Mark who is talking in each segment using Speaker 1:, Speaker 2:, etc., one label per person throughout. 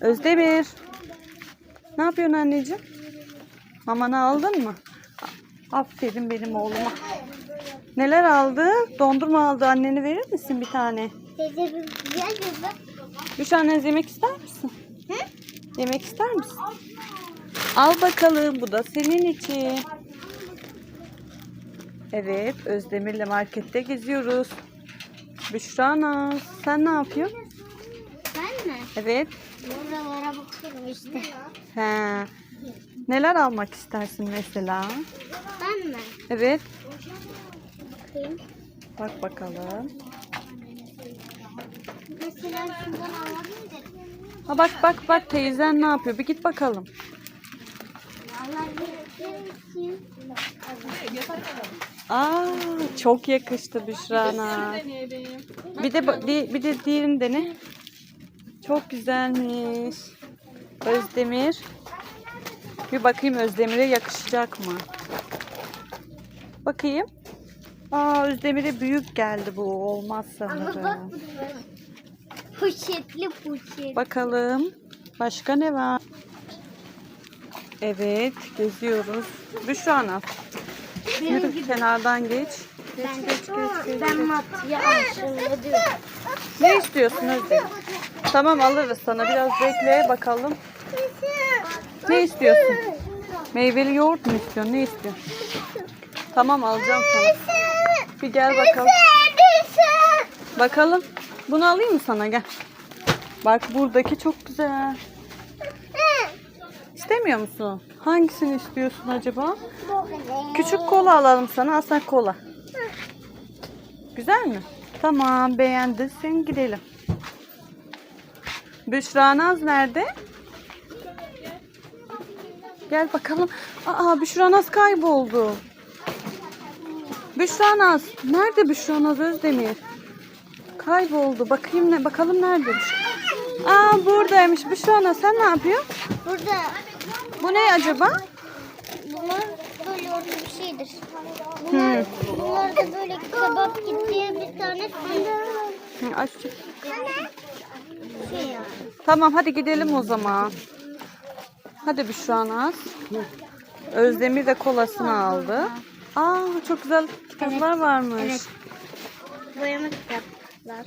Speaker 1: Özdemir. Ne yapıyorsun anneciğim? Mamanı aldın mı? Aferin benim oğluma. Neler aldı? Dondurma aldı. Anneni verir misin bir tane? Üç anneniz yemek ister misin?
Speaker 2: Hı?
Speaker 1: Yemek ister misin? Al bakalım. Bu da senin için. Evet. Özdemir'le markette geziyoruz. Büşra Naz, Sen ne yapıyorsun?
Speaker 2: Mi?
Speaker 1: Evet.
Speaker 2: Buralara bakıyorum işte.
Speaker 1: He. Neler almak istersin mesela?
Speaker 2: Ben mi?
Speaker 1: Evet.
Speaker 2: Bakayım.
Speaker 1: Bak bakalım.
Speaker 2: Mesela şundan alabilir
Speaker 1: Ha bak bak bak teyzen ne yapıyor? Bir git bakalım. Aa çok yakıştı Büşra Naz. Bir de bir de diğerini dene. Çok güzelmiş. Özdemir. Bir bakayım Özdemir'e yakışacak mı? Bakayım. Aa Özdemir'e büyük geldi bu. Olmaz sanırım.
Speaker 2: poşetli poşet.
Speaker 1: Bakalım. Başka ne var? Evet, geziyoruz. Büşra Naz. Yürü kenardan geç. Geç,
Speaker 2: ben,
Speaker 1: geç, geç, geç.
Speaker 2: ben matya diyorum.
Speaker 1: Ne istiyorsun Özlem? Tamam alırız sana. Biraz bekle bakalım. Ne istiyorsun? Meyveli yoğurt mu istiyorsun? Ne istiyorsun? Tamam alacağım sana. Bir gel bakalım. Bakalım. Bunu alayım mı sana? Gel. Bak buradaki çok güzel. İstemiyor musun? Hangisini istiyorsun acaba? Küçük kola alalım sana. Sen kola. Güzel mi? Tamam beğendin. Sen gidelim. Büşra Naz nerede? Gel bakalım. Aa Büşra Naz kayboldu. Büşra Naz. Nerede Büşra Naz Özdemir? Kayboldu. Bakayım ne? Bakalım nerede? Aa buradaymış. Büşra Naz sen ne yapıyorsun?
Speaker 2: Burada
Speaker 1: Bu ne acaba?
Speaker 2: bunlar böyle orta bir şeydir. Bunlar, bunlar da böyle kebap gibi bir tane şey.
Speaker 1: Aç.
Speaker 2: şey.
Speaker 1: Tamam hadi gidelim o zaman. Hadi Büşra Naz. Özdemir de kolasını aldı. Aa çok güzel kitaplar varmış.
Speaker 2: evet. Boyama kitaplar.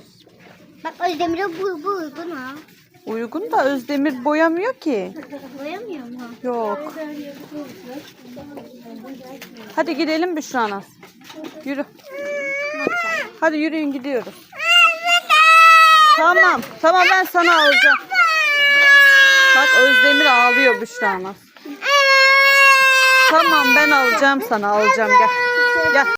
Speaker 2: Bak Özdemir'e bu, bu uygun ha.
Speaker 1: Uygun da Özdemir boyamıyor ki.
Speaker 2: Boyamıyor mu?
Speaker 1: Yok. Hadi gidelim Büşra Naz. Yürü. Hadi yürüyün gidiyoruz. Tamam. Tamam ben sana alacağım. Bak Özdemir ağlıyor Büşra. Tamam ben alacağım sana alacağım gel. Gel.